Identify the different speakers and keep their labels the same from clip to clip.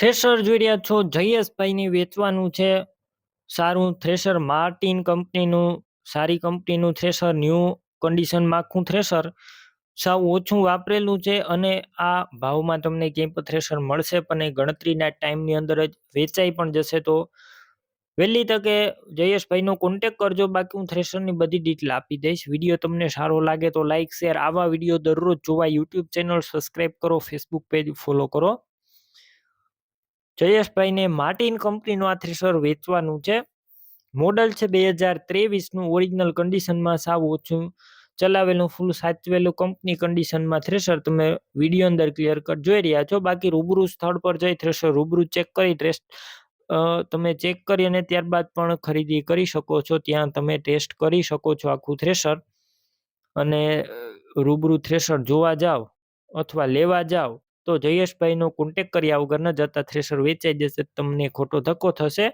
Speaker 1: Thresher જોઈ રહ્યા છો. જયેશભાઈની વેચવાનું છે. સારું થ્રેશર માર્ટિન કંપનીનું, સારી કંપનીનું થ્રેશર, ન્યૂ કન્ડિશનમાં આખું થ્રેશર સાવ ઓછું વાપરેલું છે અને આ ભાવમાં તમને કેમ્પ થ્રેશર મળશે પણ એ ગણતરીના ટાઈમની અંદર જ વેચાઈ પણ જશે તો વહેલી તકે જયેશભાઈનો કોન્ટેક કરજો. બાકી હું થ્રેશરની બધી ડિટેલ આપી દઈશ. વીડિયો તમને સારો લાગે તો લાઇક શેર આવા વીડિયો દરરોજ જોવા યુટ્યુબ ચેનલ સબસ્ક્રાઈબ કરો ફેસબુક પેજ ફોલો કરો. જયેશભાઈને માર્ટિન કંપનીનું આ થ્રેશર વેચવાનું છે. મોડલ છે બે હજાર ત્રેવીસનું ઓરિજિનલ કન્ડિશનમાં સાવ ઓછું ચલાવેલું, ફૂલ સાચવેલું કંપની કન્ડિશનમાં થ્રેશર તમે વીડિયો અંદર ક્લિયર કટ જોઈ રહ્યા છો. બાકી રૂબરૂ સ્થળ પર જઈ થ્રેશર રૂબરૂ ચેક કરી ટેસ્ટ તમે ચેક કરી અને ત્યારબાદ પણ ખરીદી કરી શકો છો. ત્યાં તમે ટેસ્ટ કરી શકો છો આખું થ્રેશર. અને રૂબરૂ થ્રેશર જોવા જાઓ અથવા લેવા જાઓ તો જયેશભાઈનો કોન્ટેક કર્યા વગર ન જતા થ્રેશર વેચાઈ જશે, તમને ખોટો ધક્કો થશે.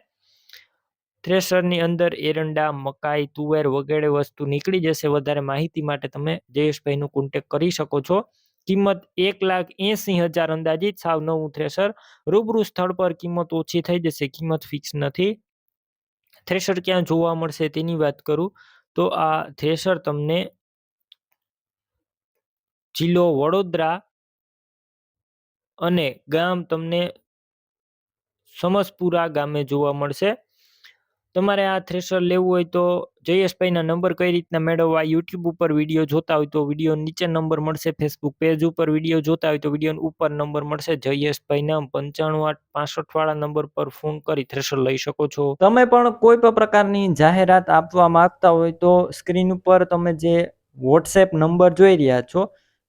Speaker 1: થ્રેશરની અંદર એરંડા, મકાઈ, તુવેર વગેરે વસ્તુ નીકળી જશે. વધારે માહિતી માટે તમે જયેશભાઈનો કોન્ટેક કરી શકો છો. કિંમત એક લાખ એંસી હજાર અંદાજિત. સાવ નવું થ્રેશર રૂબરૂ સ્થળ પર કિંમત ઓછી થઈ જશે. કિંમત ફિક્સ નથી. થ્રેશર ક્યાં જોવા મળશે તેની વાત કરું. તો આ થ્રેશર તમને જિલ્લો વડોદરા અને ગામ તમને સમસપુરા ગામે જોવા મળશે. તમારે આ થ્રેશર લેવું હોય તો જયેશભાઈના નંબર કઈ રીતના મેળવવા યુટ્યુબ ઉપર વીડિયો જોતા હોય તો વીડિયો નીચે નંબર મળશે ફેસબુક પેજ ઉપર વીડિયો જોતા હોય તો વીડિયો ઉપર નંબર મળશે. જયેશભાઈના પંચાણું આઠ પાસઠ વાળા નંબર પર ફોન કરી થ્રેશર લઈ શકો છો. તમે પણ કોઈ પણ પ્રકારની જાહેરાત આપવા માંગતા હોય તો સ્ક્રીન ઉપર તમે જે વોટ્સએપ નંબર જોઈ રહ્યા છો